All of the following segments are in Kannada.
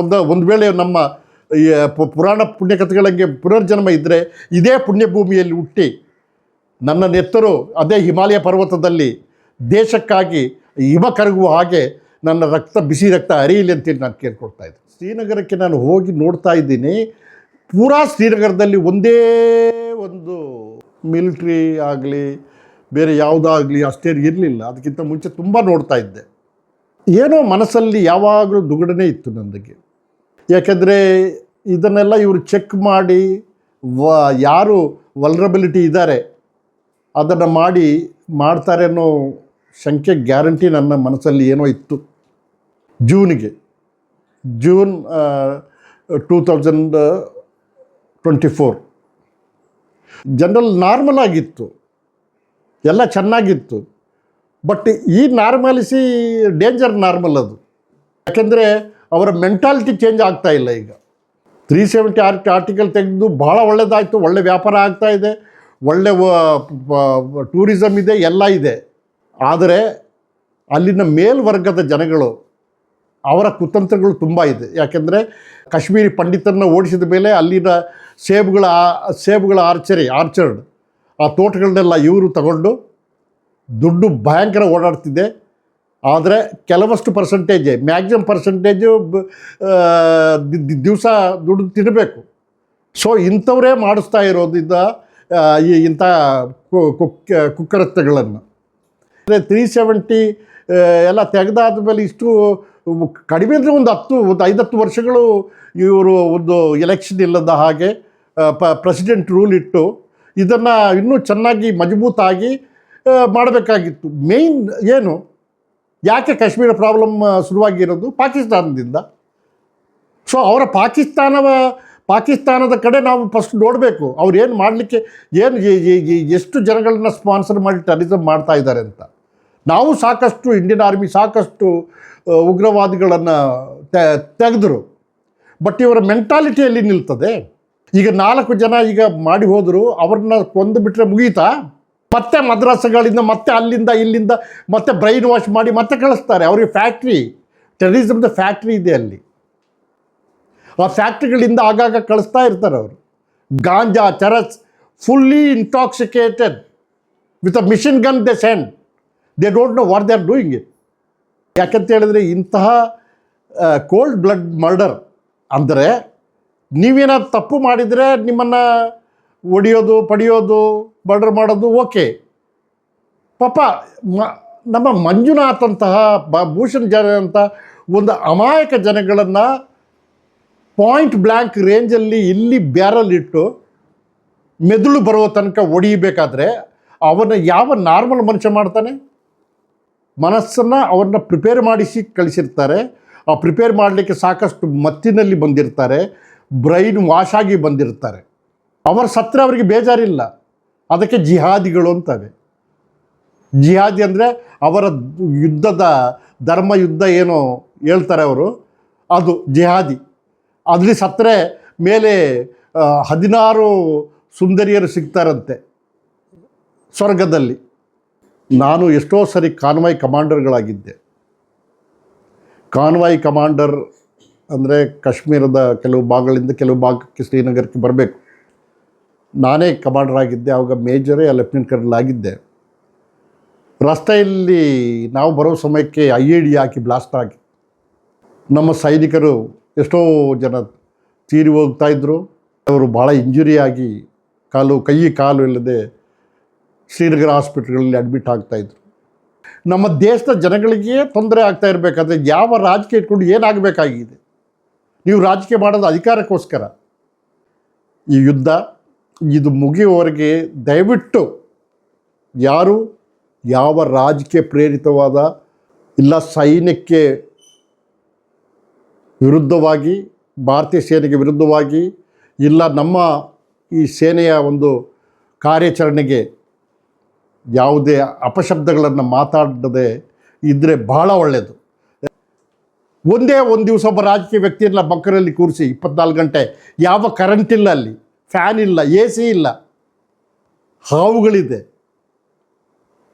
ಒಂದು ಒಂದು ವೇಳೆ ನಮ್ಮ ಪುರಾಣ ಪುಣ್ಯಕಥೆಗಳಿಗೆ ಪುನರ್ಜನ್ಮ ಇದ್ದರೆ ಇದೇ ಪುಣ್ಯಭೂಮಿಯಲ್ಲಿ ಹುಟ್ಟಿ ನನ್ನ ನೆತ್ತರು ಅದೇ ಹಿಮಾಲಯ ಪರ್ವತದಲ್ಲಿ ದೇಶಕ್ಕಾಗಿ ಹಿಮ ಕರಗುವ ಹಾಗೆ ನನ್ನ ರಕ್ತ ಬಿಸಿ ರಕ್ತ ಹರಿಯಲಿ ಅಂತೇಳಿ ನಾನು ಕೇಳ್ಕೊಡ್ತಾ ಇದ್ದೆ. ಶ್ರೀನಗರಕ್ಕೆ ನಾನು ಹೋಗಿ ನೋಡ್ತಾ ಇದ್ದೀನಿ. ಪೂರಾ ಶ್ರೀನಗರದಲ್ಲಿ ಒಂದೇ ಒಂದು ಮಿಲಿಟ್ರಿ ಆಗಲಿ, ಬೇರೆ ಯಾವುದಾಗಲಿ ಅಷ್ಟೇನು ಇರಲಿಲ್ಲ. ಅದಕ್ಕಿಂತ ಮುಂಚೆ ತುಂಬ ನೋಡ್ತಾ ಇದ್ದೆ. ಏನೋ ಮನಸ್ಸಲ್ಲಿ ಯಾವಾಗಲೂ ದುಗಡನೆ ಇತ್ತು ನನಗೆ. ಯಾಕೆಂದರೆ ಇದನ್ನೆಲ್ಲ ಇವರು ಚೆಕ್ ಮಾಡಿ ವ, ಯಾರು ವಲ್ರಬಿಲಿಟಿ ಇದ್ದಾರೆ ಅದನ್ನು ಮಾಡಿ ಮಾಡ್ತಾರೆ ಅನ್ನೋ ಶಂಕೆ ಗ್ಯಾರಂಟಿ ನನ್ನ ಮನಸ್ಸಲ್ಲಿ ಏನೋ ಇತ್ತು. ಜೂನಿಗೆ, June two thousand twenty four general normal ಆಗಿತ್ತು. ಎಲ್ಲ ಚೆನ್ನಾಗಿತ್ತು. ಬಟ್ ಈ ನಾರ್ಮಲಿಸಿ ಡೇಂಜರ್ ನಾರ್ಮಲ್ ಅದು. ಯಾಕೆಂದರೆ ಅವರ ಮೆಂಟಾಲಿಟಿ ಚೇಂಜ್ ಆಗ್ತಾ ಇಲ್ಲ ಈಗ. ತ್ರೀ ಸೆವೆಂಟಿ ಆರ್ಟ್ ಆರ್ಟಿಕಲ್ ತೆಗೆದು ಭಾಳ ಒಳ್ಳೆಯದಾಯಿತು ಒಳ್ಳೆ ವ್ಯಾಪಾರ ಆಗ್ತಾ ಇದೆ, ಒಳ್ಳೆ ಟೂರಿಸಮ್ ಇದೆ, ಎಲ್ಲ ಇದೆ. ಆದರೆ ಅಲ್ಲಿನ ಮೇಲ್ವರ್ಗದ ಜನಗಳು, ಅವರ ಕುತಂತ್ರಗಳು ತುಂಬ ಇದೆ. ಯಾಕೆಂದರೆ ಕಾಶ್ಮೀರಿ ಪಂಡಿತರನ್ನ ಓಡಿಸಿದ ಮೇಲೆ ಅಲ್ಲಿನ ಸೇಬುಗಳ ಸೇಬುಗಳ ಆರ್ಚರಿ ಆರ್ಚರ್ಡ್ ಆ ತೋಟಗಳನ್ನೆಲ್ಲ ಇವರು ತಗೊಂಡು ದುಡ್ಡು ಭಯಂಕರ ಓಡಾಡ್ತಿದೆ. ಆದರೆ ಕೆಲವಷ್ಟು ಪರ್ಸೆಂಟೇಜ್ ಮ್ಯಾಕ್ಸಿಮಮ್ ಪರ್ಸೆಂಟೇಜು ದಿವಸ ದುಡ್ಡು ತಿನ್ನಬೇಕು ಸೊ ಇಂಥವರೇ ಮಾಡಿಸ್ತಾ ಇರೋದ್ರಿಂದ ಈ ಇಂಥ ಕುಕ್ಕರತ್ತೆಗಳನ್ನು ಅಂದರೆ ತ್ರೀ ಸೆವೆಂಟಿ ಎಲ್ಲ ತೆಗೆದಾದ ಮೇಲೆ ಇಷ್ಟು ಕಡಿಮೆ ಅಂದರೆ ಒಂದು ಹತ್ತು, ಒಂದು ಐದತ್ತು ವರ್ಷಗಳು ಇವರು ಒಂದು ಎಲೆಕ್ಷನ್ ಇಲ್ಲದ ಹಾಗೆ ಪ ಪ್ರೆಸಿಡೆಂಟ್ ರೂಲ್ ಇಟ್ಟು ಇದನ್ನು ಇನ್ನೂ ಚೆನ್ನಾಗಿ ಮಜಬೂತಾಗಿ ಮಾಡಬೇಕಾಗಿತ್ತು. ಮೇಯ್ನ್ ಏನು? ಯಾಕೆ ಕಾಶ್ಮೀರ ಪ್ರಾಬ್ಲಮ್ ಶುರುವಾಗಿರೋದು? ಪಾಕಿಸ್ತಾನದಿಂದ. ಸೊ ಅವರ ಪಾಕಿಸ್ತಾನವ, ಪಾಕಿಸ್ತಾನದ ಕಡೆ ನಾವು ಫಸ್ಟ್ ನೋಡಬೇಕು. ಅವ್ರು ಏನು ಮಾಡಲಿಕ್ಕೆ, ಏನು ಎಷ್ಟು ಜನಗಳನ್ನ ಸ್ಪಾನ್ಸರ್ ಮಾಡಿ ಟೆರರಿಸಮ್ ಮಾಡ್ತಾ ಇದ್ದಾರೆ ಅಂತ. ನಾವು ಸಾಕಷ್ಟು ಇಂಡಿಯನ್ ಆರ್ಮಿ ಸಾಕಷ್ಟು ಉಗ್ರವಾದಿಗಳನ್ನು ತೆಗೆದರು. ಬಟ್ ಇವರ ಮೆಂಟಾಲಿಟಿಯಲ್ಲಿ ನಿಲ್ತದೆ. ಈಗ ನಾಲ್ಕು ಜನ ಈಗ ಮಾಡಿ ಹೋದರು, ಅವ್ರನ್ನ ಕೊಂದು ಬಿಟ್ಟರೆ ಮುಗೀತಾ? ಮತ್ತೆ ಮದ್ರಾಸಗಳಿಂದ, ಮತ್ತೆ ಅಲ್ಲಿಂದ, ಇಲ್ಲಿಂದ, ಮತ್ತೆ ಬ್ರೈನ್ ವಾಶ್ ಮಾಡಿ ಮತ್ತೆ ಕಳಿಸ್ತಾರೆ. ಅವ್ರಿಗೆ ಫ್ಯಾಕ್ಟ್ರಿ ದ ಫ್ಯಾಕ್ಟ್ರಿ ಇದೆ ಅಲ್ಲಿ. ಆ ಫ್ಯಾಕ್ಟ್ರಿಗಳಿಂದ ಆಗಾಗ ಕಳಿಸ್ತಾ ಇರ್ತಾರೆ ಅವರು. Ganja, charas fully intoxicated with a machine gun they send they don't know what they are doing it ಯಾಕಂತ ಹೇಳಿದ್ರೆ ಇಂತಹ ಕೋಲ್ಡ್ ಬ್ಲಡ್ ಮರ್ಡರ್ ಅಂದರೆ ನೀವೇನಾದ್ರು ತಪ್ಪು ಮಾಡಿದರೆ ನಿಮ್ಮನ್ನು ಒಡೆಯೋದು, ಪಡೆಯೋದು ಮರ್ಡರ್ ಮಾಡೋದು ಓಕೆ. ಪಾಪ, ಮ, ನಮ್ಮ ಮಂಜುನಾಥ್ ಅಂತಹ ಬ, ಭೂಷಣ್ ಜನ ಅಂತ ಒಂದು ಅಮಾಯಕ ಜನಗಳನ್ನು ಪಾಯಿಂಟ್ ಬ್ಲ್ಯಾಂಕ್ ರೇಂಜಲ್ಲಿ ಇಲ್ಲಿ ಬ್ಯಾರಲ್ಲಿಟ್ಟು ಮೆದುಳು ಬರುವ ತನಕ ಒಡಿಬೇಕಾದ್ರೆ ಅವನ ಯಾವ ನಾರ್ಮಲ್ ಮನುಷ್ಯ ಮಾಡ್ತಾನೆ? ಮನಸ್ಸನ್ನು ಅವನ್ನ ಪ್ರಿಪೇರ್ ಮಾಡಿಸಿ ಕಳಿಸಿರ್ತಾರೆ. ಆ ಪ್ರಿಪೇರ್ ಮಾಡಲಿಕ್ಕೆ ಸಾಕಷ್ಟು ಮತ್ತಿನಲ್ಲಿ ಬಂದಿರ್ತಾರೆ. ಬ್ರೈನ್ ವಾಶ್ ಆಗಿ ಬಂದಿರ್ತಾರೆ. ಅವರ ಸತ್ರ ಅವರಿಗೆ ಬೇಜಾರಿಲ್ಲ. ಅದಕ್ಕೆ ಜಿಹಾದಿಗಳು ಅಂತವೆ. ಜಿಹಾದಿ ಅಂದರೆ ಅವರ ಯುದ್ಧದ ಧರ್ಮ ಯುದ್ಧ ಏನೋ ಹೇಳ್ತಾರೆ ಅವರು. ಅದು ಜಿಹಾದಿ. ಅಲ್ಲಿ ಸತ್ತರೆ ಮೇಲೆ ಹದಿನಾರು ಸುಂದರಿಯರು ಸಿಗ್ತಾರಂತೆ ಸ್ವರ್ಗದಲ್ಲಿ. ನಾನು ಎಷ್ಟೋ ಸರಿ ಕಾನ್ವಾಯ್ ಕಮಾಂಡರ್ಗಳಾಗಿದ್ದೆ. ಕಾನ್ವಾಯ್ ಕಮಾಂಡರ್ ಅಂದರೆ ಕಾಶ್ಮೀರದ ಕೆಲವು ಭಾಗಗಳಿಂದ ಕೆಲವು ಭಾಗಕ್ಕೆ ಶ್ರೀನಗರಕ್ಕೆ ಬರಬೇಕು. ನಾನೇ ಕಮಾಂಡರ್ ಆಗಿದ್ದೆ ಆವಾಗ ಮೇಜರೇ ಲೆಫ್ಟಿನೆಂಟ್ ಕರ್ನಲ್ ಆಗಿದ್ದೆ. ರಸ್ತೆಯಲ್ಲಿ ನಾವು ಬರೋ ಸಮಯಕ್ಕೆ ಐ ಇ ಡಿ ಹಾಕಿ ಬ್ಲಾಸ್ಟ್ ಆಗಿ ನಮ್ಮ ಸೈನಿಕರು ಎಷ್ಟೋ ಜನ ತೀರಿ ಹೋಗ್ತಾ ಇದ್ದರು ಅವರು ಭಾಳ ಇಂಜುರಿ ಆಗಿ ಕಾಲು, ಕೈ, ಕಾಲು ಇಲ್ಲದೆ ಶ್ರೀನಗರ ಹಾಸ್ಪಿಟ್ಲ್ಗಳಲ್ಲಿ ಅಡ್ಮಿಟ್ ಆಗ್ತಾಯಿದ್ರು ನಮ್ಮ ದೇಶದ ಜನಗಳಿಗೆ ತೊಂದರೆ ಆಗ್ತಾ ಇರಬೇಕಾದ್ರೆ ಯಾವ ರಾಜಕೀಯ ಇಟ್ಕೊಂಡು ಏನಾಗಬೇಕಾಗಿದೆ? ನೀವು ರಾಜಕೀಯ ಮಾಡೋದು ಅಧಿಕಾರಕ್ಕೋಸ್ಕರ. ಈ ಯುದ್ಧ ಇದು ಮುಗಿಯುವವರೆಗೆ ದಯವಿಟ್ಟು ಯಾರು ಯಾವ ರಾಜಕೀಯ ಪ್ರೇರಿತವಾದ ಇಲ್ಲ ಸೈನ್ಯಕ್ಕೆ ವಿರುದ್ಧವಾಗಿ, ಭಾರತೀಯ ಸೇನೆಗೆ ವಿರುದ್ಧವಾಗಿ, ಇಲ್ಲ ನಮ್ಮ ಈ ಸೇನೆಯ ಒಂದು ಕಾರ್ಯಾಚರಣೆಗೆ ಯಾವುದೇ ಅಪಶಬ್ದಗಳನ್ನು ಮಾತಾಡದೆ ಇದ್ದರೆ ಬಹಳ ಒಳ್ಳೆಯದು ಒಂದೇ ಒಂದು ದಿವಸ ಒಬ್ಬ ರಾಜಕೀಯ ವ್ಯಕ್ತಿಯನ್ನ ಬಂಕರಲ್ಲಿ ಕೂರಿಸಿ ಇಪ್ಪತ್ನಾಲ್ಕು ಗಂಟೆ, ಯಾವ ಕರೆಂಟ್ ಇಲ್ಲ ಅಲ್ಲಿ. ಫ್ಯಾನ್ ಇಲ್ಲ ಎ ಸಿ ಇಲ್ಲ. ಹಾವುಗಳಿದೆ.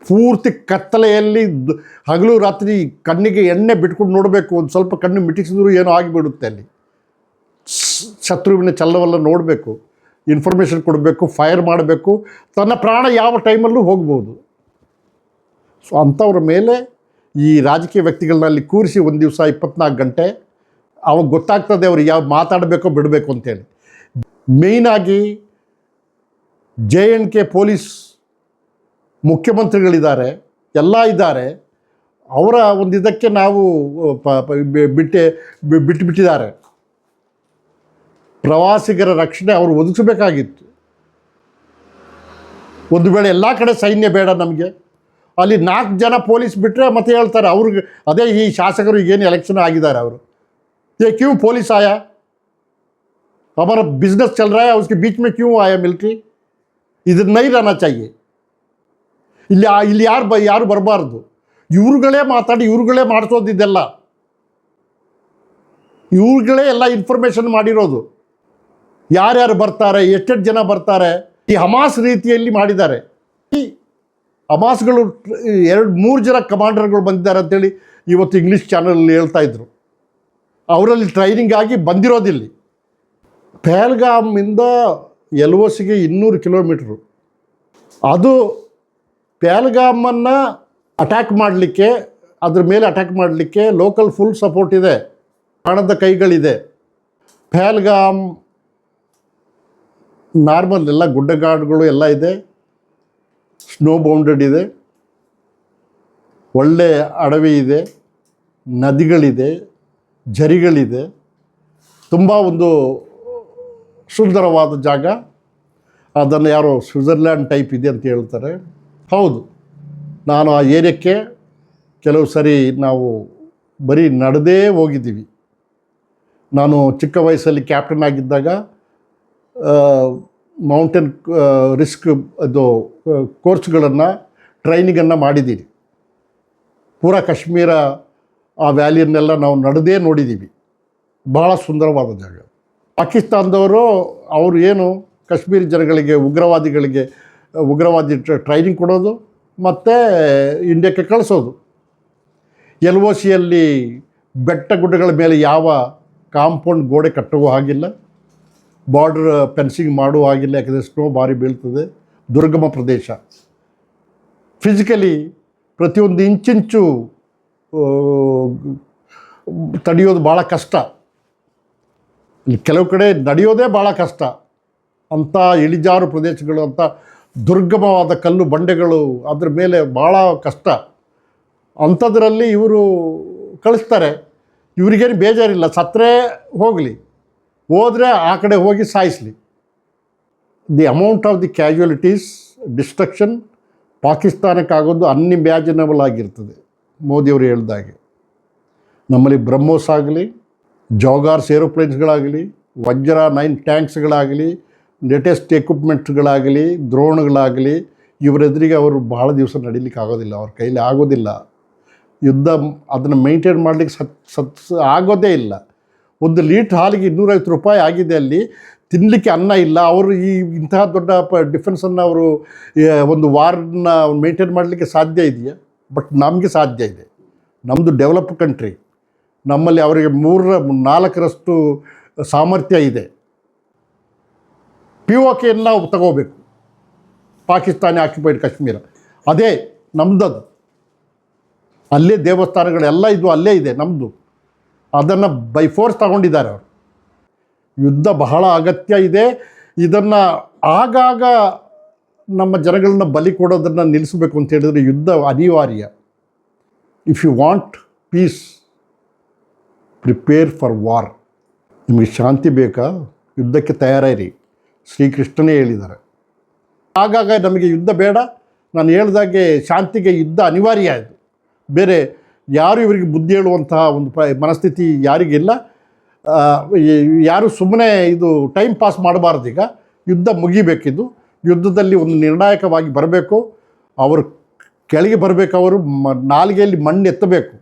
ಪೂರ್ತಿ ಕತ್ತಲೆಯಲ್ಲಿ ಹಗಲು ರಾತ್ರಿ ಕಣ್ಣಿಗೆ ಎಣ್ಣೆ ಬಿಟ್ಕೊಂಡು ನೋಡಬೇಕು. ಒಂದು ಸ್ವಲ್ಪ ಕಣ್ಣು ಮಿಟಿಸಿದ್ರು ಏನೋ ಆಗಿಬಿಡುತ್ತೆ ಅಲ್ಲಿ. ಶತ್ರುವಿನ ಚಲನವಲ್ಲ ನೋಡಬೇಕು. ಇನ್ಫಾರ್ಮೇಷನ್ ಕೊಡಬೇಕು ಫೈರ್ ಮಾಡಬೇಕು. ತನ್ನ ಪ್ರಾಣ ಯಾವ ಟೈಮಲ್ಲೂ ಹೋಗ್ಬೋದು. ಸೊ ಅಂಥವ್ರ ಮೇಲೆ ಈ ರಾಜಕೀಯ ವ್ಯಕ್ತಿಗಳನ್ನ ಅಲ್ಲಿ ಕೂರಿಸಿ ಒಂದು ದಿವಸ ಇಪ್ಪತ್ನಾಲ್ಕು ಗಂಟೆ, ಅವಾಗ ಗೊತ್ತಾಗ್ತದೆ ಅವ್ರಿಗೆ ಯಾವ ಮಾತಾಡಬೇಕೋ ಬಿಡಬೇಕು ಅಂತೇಳಿ. ಮೇಯ್ನಾಗಿ ಜೆ ಎನ್ ಕೆ ಪೊಲೀಸ್ ಮುಖ್ಯಮಂತ್ರಿಗಳಿದ್ದಾರೆ, ಎಲ್ಲ ಇದ್ದಾರೆ. ಅವರ ಒಂದು ಇದಕ್ಕೆ ನಾವು ಬಿಟ್ಟೆ ಬಿಟ್ಟು ಬಿಟ್ಟಿದ್ದಾರೆ. ಪ್ರವಾಸಿಗರ ರಕ್ಷಣೆ ಅವರು ಒದಗಿಸಬೇಕಾಗಿತ್ತು. ಒಂದು ವೇಳೆ ಎಲ್ಲ ಕಡೆ ಸೈನ್ಯ ಬೇಡ ನಮಗೆ. ಅಲ್ಲಿ ನಾಲ್ಕು ಜನ ಪೊಲೀಸ್ ಬಿಟ್ಟರೆ ಮತ್ತೆ ಹೇಳ್ತಾರೆ, ಅವ್ರಿಗೆ, ಅದೇ ಈ ಶಾಸಕರು ಈಗೇನು ಎಲೆಕ್ಷನ್ ಆಗಿದ್ದಾರೆ ಅವರು. ಏ, ಕ್ಯೂ ಪೊಲೀಸ್ ಆಯಾ? हमारा बिजनेस चल रहा है उसके बीच में क्यों आया मिलिट्री ಇದು ನೈ रहना चाहिए ಇಲ್ಲಿ ಆ- ಇಲ್ಲಿ ಯಾರು ಬ ಯಾರು ಬರಬಾರ್ದು ಇವ್ರುಗಳೇ ಮಾತಾಡಿ ಇವ್ರುಗಳೇ ಮಾಡಿಸೋದಿದೆಲ್ಲ ಇವ್ರುಗಳೇ ಎಲ್ಲ ಇನ್ಫಾರ್ಮೇಷನ್ ಮಾಡಿರೋದು ಯಾರ್ಯಾರು ಬರ್ತಾರೆ ಎಷ್ಟೆಷ್ಟು ಜನ ಬರ್ತಾರೆ ಈ ಹಮಾಸ್ ರೀತಿಯಲ್ಲಿ ಮಾಡಿದ್ದಾರೆ ಈ ಹಮಾಸ್ಗಳು ಎರಡು ಮೂರು ಜನ ಕಮಾಂಡರ್ಗಳು ಬಂದಿದ್ದಾರೆ ಅಂತೇಳಿ ಇವತ್ತು ಇಂಗ್ಲೀಷ್ ಚಾನಲಲ್ಲಿ ಹೇಳ್ತಾ ಇದ್ರು ಅವರಲ್ಲಿ ಟ್ರೈನಿಂಗ್ ಆಗಿ ಬಂದಿರೋದಿಲ್ಲಿ ಪಹಲ್ಗಾಮಿಂದ ಎಲ್ ಒ ಸಿಗೆ ಇನ್ನೂರು ಕಿಲೋಮೀಟ್ರು. ಅದು ಪ್ಯಾಲ್ಗಾಮನ್ನು ಅಟ್ಯಾಕ್ ಮಾಡಲಿಕ್ಕೆ, ಅದ್ರ ಮೇಲೆ ಅಟ್ಯಾಕ್ ಮಾಡಲಿಕ್ಕೆ ಲೋಕಲ್ ಫುಲ್ ಸಪೋರ್ಟ್ ಇದೆ. ಹಣದ ಕೈಗಳಿದೆ. ಪ್ಯಾಲ್ಗಾಮ್ ನಾರ್ಮಲ್ ಎಲ್ಲ ಗುಡ್ಡಗಾಡುಗಳು ಎಲ್ಲ ಇದೆ. ಸ್ನೋ ಬೌಂಡೆಡ್ ಇದೆ. ಒಳ್ಳೆ ಅಡವಿ ಇದೆ. ನದಿಗಳಿದೆ. ಝರಿಗಳಿದೆ. ತುಂಬ ಒಂದು ಸುಂದರವಾದ ಜಾಗ. ಅದನ್ನು ಯಾರೋ ಸ್ವಿಟ್ಜರ್ಲ್ಯಾಂಡ್ ಟೈಪ್ ಇದೆ ಅಂತ ಹೇಳ್ತಾರೆ. ಹೌದು, ನಾನು ಆ ಏರಿಯಾಕ್ಕೆ ಕೆಲವು ಸರಿ ನಾವು ಬರೀ ನಡೆದೇ ಹೋಗಿದ್ದೀವಿ. ನಾನು ಚಿಕ್ಕ ವಯಸ್ಸಲ್ಲಿ ಕ್ಯಾಪ್ಟನ್ ಆಗಿದ್ದಾಗ ಮೌಂಟೇನ್ ರಿಸ್ಕ್, ಅದು ಕೋರ್ಸ್ಗಳನ್ನು, ಟ್ರೈನಿಂಗನ್ನು ಮಾಡಿದ್ದೀನಿ ಪೂರಾ ಕಾಶ್ಮೀರ ಆ ವ್ಯಾಲಿಯನ್ನೆಲ್ಲ ನಾವು ನಡೆದೇ ನೋಡಿದ್ದೀವಿ. ಭಾಳ ಸುಂದರವಾದ ಜಾಗ. ಪಾಕಿಸ್ತಾನದವರು ಅವರು ಏನು ಕಾಶ್ಮೀರಿ ಜನಗಳಿಗೆ, ಉಗ್ರವಾದಿಗಳಿಗೆ, ಉಗ್ರವಾದಿ ಟ್ರ- ಟ್ರೈನಿಂಗ್ ಕೊಡೋದು ಮತ್ತು ಇಂಡಿಯಾಕ್ಕೆ ಕಳಿಸೋದು. ಎಲ್ ಒ ಸಿಯಲ್ಲಿ ಬೆಟ್ಟ ಗುಡ್ಡಗಳ ಮೇಲೆ ಯಾವ ಕಾಂಪೌಂಡ್ ಗೋಡೆ ಕಟ್ಟುವ ಹಾಗಿಲ್ಲ. ಬಾರ್ಡರ್ ಫೆನ್ಸಿಂಗ್ ಮಾಡುವ ಹಾಗಿಲ್ಲ, ಯಾಕಂದರೆ ಸ್ನೋ ಭಾರಿ ಬೀಳ್ತದೆ. ದುರ್ಗಮ ಪ್ರದೇಶ. ಫಿಸಿಕಲಿ ಪ್ರತಿಯೊಂದು ಇಂಚಿಂಚು ತಡೆಯೋದು ಭಾಳ ಕಷ್ಟ. ಕೆಲವು ಕಡೆ ನಡೆಯೋದೇ ಭಾಳ ಕಷ್ಟ. ಅಂಥ ಇಳಿಜಾರು ಪ್ರದೇಶಗಳು, ಅಂಥ ದುರ್ಗಮವಾದ ಕಲ್ಲು ಬಂಡೆಗಳು ಅದ್ರ ಮೇಲೆ ಭಾಳ ಕಷ್ಟ. ಅಂಥದ್ರಲ್ಲಿ ಇವರು ಕಳಿಸ್ತಾರೆ. ಇವರಿಗೇನು ಬೇಜಾರಿಲ್ಲ, ಸತ್ತರೆ ಹೋಗಲಿ. ಹೋದರೆ ಆ ಕಡೆ ಹೋಗಿ ಸಾಯಿಸಲಿ. The amount of the casualties destruction ಪಾಕಿಸ್ತಾನಕ್ಕಾಗೋದು unimaginable ಆಗಿರ್ತದೆ. ಮೋದಿಯವರು ಹೇಳ್ದಾಗೆ ನಮ್ಮಲ್ಲಿ ಬ್ರಹ್ಮೋಸ್ ಆಗಲಿ ಜೋಗಾರ್ಸ್ ಏರೋಪ್ಲೇನ್ಸ್ಗಳಾಗಲಿ, ವಜ್ರ ನೈನ್ ಟ್ಯಾಂಕ್ಸ್ಗಳಾಗಲಿ, ಲೇಟೆಸ್ಟ್ ಎಕ್ವಿಪ್ಮೆಂಟ್ಸ್ಗಳಾಗಲಿ ದ್ರೋಣ್ಗಳಾಗಲಿ ಇವರೆದುರಿಗೆ ಅವರು ಬಹಳ ದಿವಸ ನಡೀಲಿಕ್ಕೆ ಆಗೋದಿಲ್ಲ, ಅವ್ರ ಕೈಲಿ ಆಗೋದಿಲ್ಲ. ಯುದ್ಧ ಅದನ್ನು ಮೇಂಟೈನ್ ಮಾಡಲಿಕ್ಕೆ ಸತ್ ಸತ್, ಆಗೋದೇ ಇಲ್ಲ. ಒಂದು ಲೀಟ್ರ್ ಹಾಲಿಗೆ ಇನ್ನೂರೈವತ್ತು ರೂಪಾಯಿ ಆಗಿದೆ ಅಲ್ಲಿ ತಿನ್ನಲಿಕ್ಕೆ ಅನ್ನ ಇಲ್ಲ, ಅವರು ಈ ಇಂತಹ ದೊಡ್ಡ ಪ ಡಿಫೆನ್ಸನ್ನು ಅವರು ಒಂದು ವಾರ್ನ ಮೇಂಟೈನ್ ಮಾಡಲಿಕ್ಕೆ ಸಾಧ್ಯ ಇದೆಯಾ? ಬಟ್ ನಮಗೆ ಸಾಧ್ಯ ಇದೆ. ನಮ್ಮದು ಡೆವಲಪ್ ಕಂಟ್ರಿ. ನಮ್ಮಲ್ಲಿ ಅವರಿಗೆ ಮೂರರ, ನಾಲ್ಕರಷ್ಟು ಸಾಮರ್ಥ್ಯ ಇದೆ. ಪಿ ಒ ಕೆಯನ್ನು ನಾವು ತಗೋಬೇಕು. ಪಾಕಿಸ್ತಾನಿ ಆಕ್ಯುಪೈಡ್ ಕಾಶ್ಮೀರ. ಅದೇ ನಮ್ಮದದು ಅಲ್ಲೇ ದೇವಸ್ಥಾನಗಳೆಲ್ಲ ಇದು ಅಲ್ಲೇ ಇದೆ ನಮ್ಮದು ಅದನ್ನು ಬೈ ಫೋರ್ಸ್ ತಗೊಂಡಿದ್ದಾರೆ ಅವರು. ಯುದ್ಧ ಬಹಳ ಅಗತ್ಯ ಇದೆ. ಇದನ್ನು ಆಗಾಗ ನಮ್ಮ ಜನಗಳನ್ನ ಬಲಿ ಕೊಡೋದನ್ನು ನಿಲ್ಲಿಸಬೇಕು ಅಂತ ಹೇಳಿದರೆ ಯುದ್ಧ ಅನಿವಾರ್ಯ. If you want peace prepare for war. ನಿಮಗೆ ಶಾಂತಿ ಬೇಕಾ? ಯುದ್ಧಕ್ಕೆ ತಯಾರಾಯಿರಿ. ಶ್ರೀಕೃಷ್ಣನೇ ಹೇಳಿದ್ದಾರೆ. ಆಗಾಗ ನಮಗೆ ಯುದ್ಧ ಬೇಡ. ನಾನು ಹೇಳ್ದಾಗೆ ಶಾಂತಿಗೆ ಯುದ್ಧ ಅನಿವಾರ್ಯ ಇದು. ಬೇರೆ ಯಾರು ಇವರಿಗೆ ಬುದ್ಧಿ ಹೇಳುವಂತಹ ಒಂದು ಪ ಮನಸ್ಥಿತಿ ಯಾರಿಗಿಲ್ಲ ಯಾರು ಸುಮ್ಮನೆ ಇದು ಟೈಮ್ ಪಾಸ್ ಮಾಡಬಾರ್ದು ಈಗ. ಯುದ್ಧ ಮುಗಿಬೇಕಿದ್ದು ಯುದ್ಧದಲ್ಲಿ ಒಂದು ನಿರ್ಣಾಯಕವಾಗಿ ಬರಬೇಕು. ಅವರು ಕೆಳಗೆ ಬರಬೇಕು ಅವರು. ಮ, ನಾಲಿಗೆಯಲ್ಲಿ ಮಣ್ಣು ಎತ್ತಬೇಕು.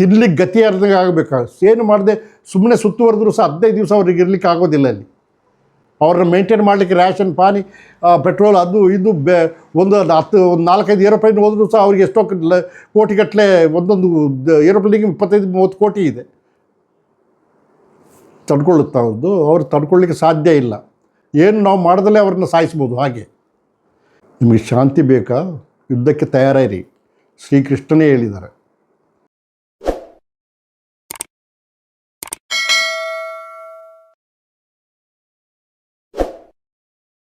ತಿನ್ಲಿಕ್ಕೆ ಗತಿ ಅರ್ಧಂಗೆ ಆಗಬೇಕು. ಏನು ಮಾಡದೆ ಸುಮ್ಮನೆ ಸುತ್ತುವರೆದ್ರೂ ಸಹ ಹದಿನೈದು ದಿವಸ ಅವ್ರಿಗೆ ಇರಲಿಕ್ಕೆ ಆಗೋದಿಲ್ಲ ಅಲ್ಲಿ. ಅವ್ರನ್ನ ಮೇಂಟೈನ್ ಮಾಡಲಿಕ್ಕೆ ರ್ಯಾಷನ್ ಪಾನಿ ಪೆಟ್ರೋಲ್ ಅದು ಇದು ಬೆ, ಒಂದು ಹತ್ತು, ಒಂದು ನಾಲ್ಕೈದು ಏರೋಪ್ಲೇನ್ ಹೋದರೂ ಸಹ ಅವ್ರಿಗೆ ಎಷ್ಟೋ ಕೋಟಿಗಟ್ಟಲೆ ಒಂದೊಂದು ಏರೋಪ್ಲೈನಿಗೆ ಏರೋಪ್ಲೇನಿಗೆ ಇಪ್ಪತ್ತೈದು, ಮೂವತ್ತು ಕೋಟಿ ಇದೆ. ತಡ್ಕೊಳ್ಳುತ್ತಾ ಅವ್ರದ್ದು ಅವ್ರು ತಡ್ಕೊಳ್ಳಿಕ್ಕೆ ಸಾಧ್ಯ ಇಲ್ಲ. ಏನು ನಾವು ಮಾಡ್ದಲೇ ಅವ್ರನ್ನ ಸಾಯಿಸ್ಬೋದು ಹಾಗೆ. ನಿಮಗೆ ಶಾಂತಿ ಬೇಕಾ? ಯುದ್ಧಕ್ಕೆ ತಯಾರಾಗಿರಿ ಶ್ರೀಕೃಷ್ಣನೇ ಹೇಳಿದ್ದಾರೆ.